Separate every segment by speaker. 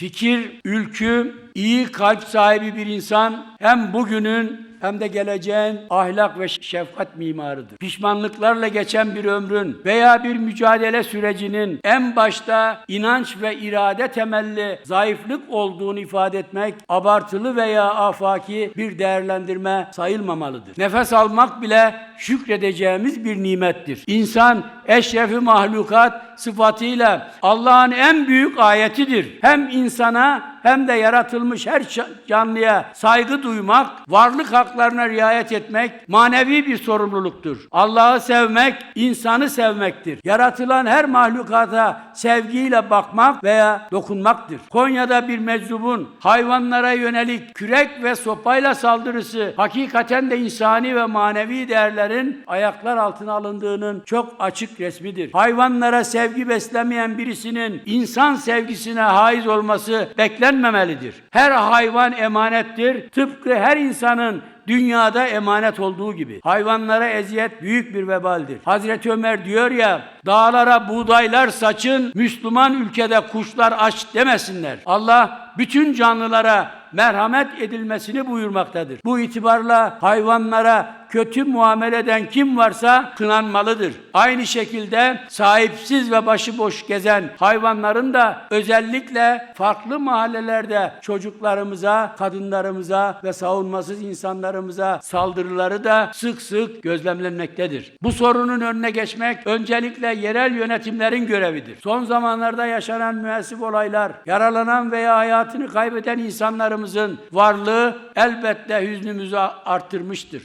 Speaker 1: fikir, ülkü, iyi kalp sahibi bir insan hem bugünün hem de geleceğin ahlak ve şefkat mimarıdır. Pişmanlıklarla geçen bir ömrün veya bir mücadele sürecinin en başta inanç ve irade temelli zayıflık olduğunu ifade etmek abartılı veya afaki bir değerlendirme sayılmamalıdır. Nefes almak bile şükredeceğimiz bir nimettir. İnsan eşrefi mahlukat sıfatıyla Allah'ın en büyük ayetidir. Hem insana hem de yaratılmış her ca- canlıya saygı duymak, varlık haklarına riayet etmek manevi bir sorumluluktur. Allah'ı sevmek, insanı sevmektir. Yaratılan her mahlukata sevgiyle bakmak veya dokunmaktır. Konya'da bir meczubun hayvanlara yönelik kürek ve sopayla saldırısı hakikaten de insani ve manevi değerlerin ayaklar altına alındığının çok açık resmidir. Hayvanlara sevgi beslemeyen birisinin insan sevgisine haiz olması beklenmemelidir. Her hayvan emanettir. Tıpkı her insanın dünyada emanet olduğu gibi. Hayvanlara eziyet büyük bir vebaldir. Hazreti Ömer diyor ya, dağlara buğdaylar saçın, Müslüman ülkede kuşlar aç demesinler. Allah bütün canlılara merhamet edilmesini buyurmaktadır. Bu itibarla hayvanlara kötü muamele eden kim varsa kınanmalıdır. Aynı şekilde sahipsiz ve başıboş gezen hayvanların da özellikle farklı mahallelerde çocuklarımıza, kadınlarımıza ve savunmasız insanlarımıza saldırıları da sık sık gözlemlenmektedir. Bu sorunun önüne geçmek öncelikle yerel yönetimlerin görevidir. Son zamanlarda yaşanan müessif olaylar, yaralanan veya hayatını kaybeden insanlarımızın varlığı elbette hüznümüzü arttırmıştır.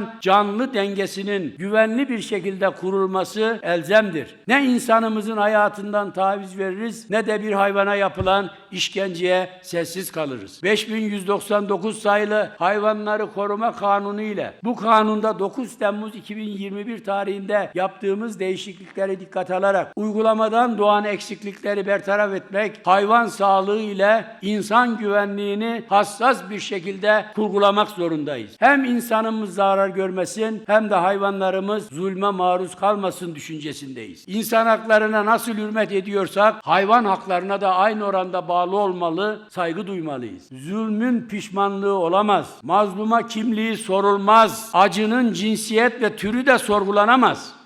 Speaker 1: İnsan canlı dengesinin güvenli bir şekilde kurulması elzemdir. Ne insanımızın hayatından taviz veririz ne de bir hayvana yapılan işkenceye sessiz kalırız. 5199 sayılı Hayvanları Koruma Kanunu ile bu kanunda 9 Temmuz 2021 tarihinde yaptığımız değişiklikleri dikkat alarak uygulamadan doğan eksiklikleri bertaraf etmek, hayvan sağlığı ile insan güvenliğini hassas bir şekilde kurgulamak zorundayız. Hem insanımız zarar görmesin hem de hayvanlarımız zulme maruz kalmasın düşüncesindeyiz. İnsan haklarına nasıl hürmet ediyorsak hayvan haklarına da aynı oranda bağlı olmalı, saygı duymalıyız. Zulmün pişmanlığı olamaz. Mazluma kimliği sorulmaz. Acının cinsiyet ve türü de sorgulanamaz.